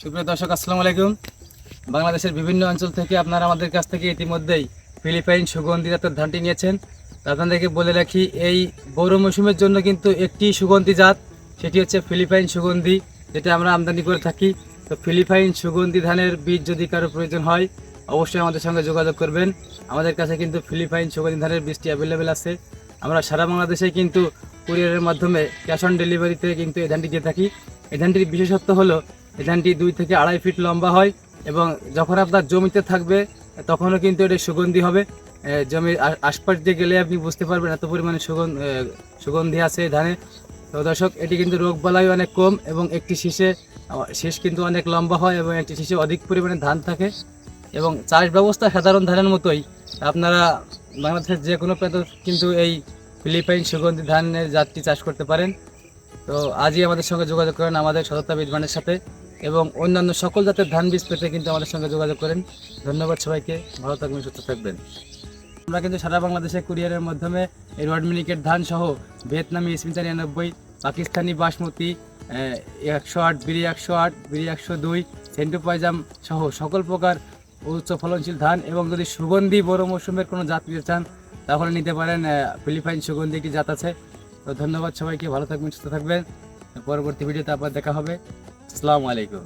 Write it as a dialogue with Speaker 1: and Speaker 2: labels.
Speaker 1: সুপ্রিয় দর্শক, আসসালামু আলাইকুম। বাংলাদেশের বিভিন্ন অঞ্চল থেকে আপনারা আমাদের কাছ থেকে ইতিমধ্যেই ফিলিপাইন সুগন্ধি জাতের ধানটি নিয়েছেন। আপনাদেরকে বলে রাখি, এই বড় মৌসুমের জন্য কিন্তু একটি সুগন্ধি জাত, সেটি হচ্ছে ফিলিপাইন সুগন্ধি, যেটা আমরা আমদানি করে থাকি। তো ফিলিপাইন সুগন্ধি ধানের বীজ যদি কারও প্রয়োজন হয়, অবশ্যই আমাদের সঙ্গে যোগাযোগ করবেন। আমাদের কাছে কিন্তু ফিলিপাইন সুগন্ধি ধানের বীজটি অ্যাভেলেবেল আছে। আমরা সারা বাংলাদেশে কিন্তু কুরিয়ারের মাধ্যমে ক্যাশ অন ডেলিভারিতে কিন্তু এই ধানটি দিয়ে থাকি। এই ধানটির বিশেষত্ব হলো এই ধানটি দুই থেকে আড়াই ফিট লম্বা হয় এবং যখন আপনার জমিতে থাকবে, তখনও কিন্তু এটি সুগন্ধি হবে। জমির আশপাশ দিয়ে গেলে আপনি বুঝতে পারবেন এত পরিমাণে সুগন্ধ সুগন্ধি আছে ধানে। তো দর্শক, এটি কিন্তু রোগ বালাই অনেক কম এবং একটি শীষে শীষ কিন্তু অনেক লম্বা হয় এবং একটি শীষে অধিক পরিমাণে ধান থাকে। এবং চাষ ব্যবস্থা সাধারণ ধানের মতোই। আপনারা বাংলাদেশের যে কোনো প্রান্ত কিন্তু এই ফিলিপাইন সুগন্ধি ধানের জাতটি চাষ করতে পারেন। তো আজই আমাদের সঙ্গে যোগাযোগ করেন আমাদের সততা বিদ্বানের সাথে। এবং অন্যান্য সকল জাতের ধান বীজ পেতে কিন্তু আমাদের সঙ্গে যোগাযোগ করেন। ধন্যবাদ সবাইকে, ভালো থাকবেন, সুস্থ থাকবেন। আমরা কিন্তু সারা বাংলাদেশে কুরিয়ারের মাধ্যমে রড মিনিকেট ধান সহ ভিয়েতনামি ইসমিতা নিরানব্বই, পাকিস্তানি বাসমতি একশো আট, বিড়ি একশো আট, বিড়ি একশো দুই, সেন্টু পাইজাম সহ সকল প্রকার উচ্চ ফলনশীল ধান এবং যদি সুগন্ধি বড় মৌসুমের কোনো জাত নিতে চান, তাহলে নিতে পারেন ফিলিপাইন সুগন্ধি একটি জাত আছে। তো ধন্যবাদ সবাইকে, ভালো থাকবেন, সুস্থ থাকবেন। পরবর্তী ভিডিওতে আবার দেখা হবে। আসসালামু আলাইকুম।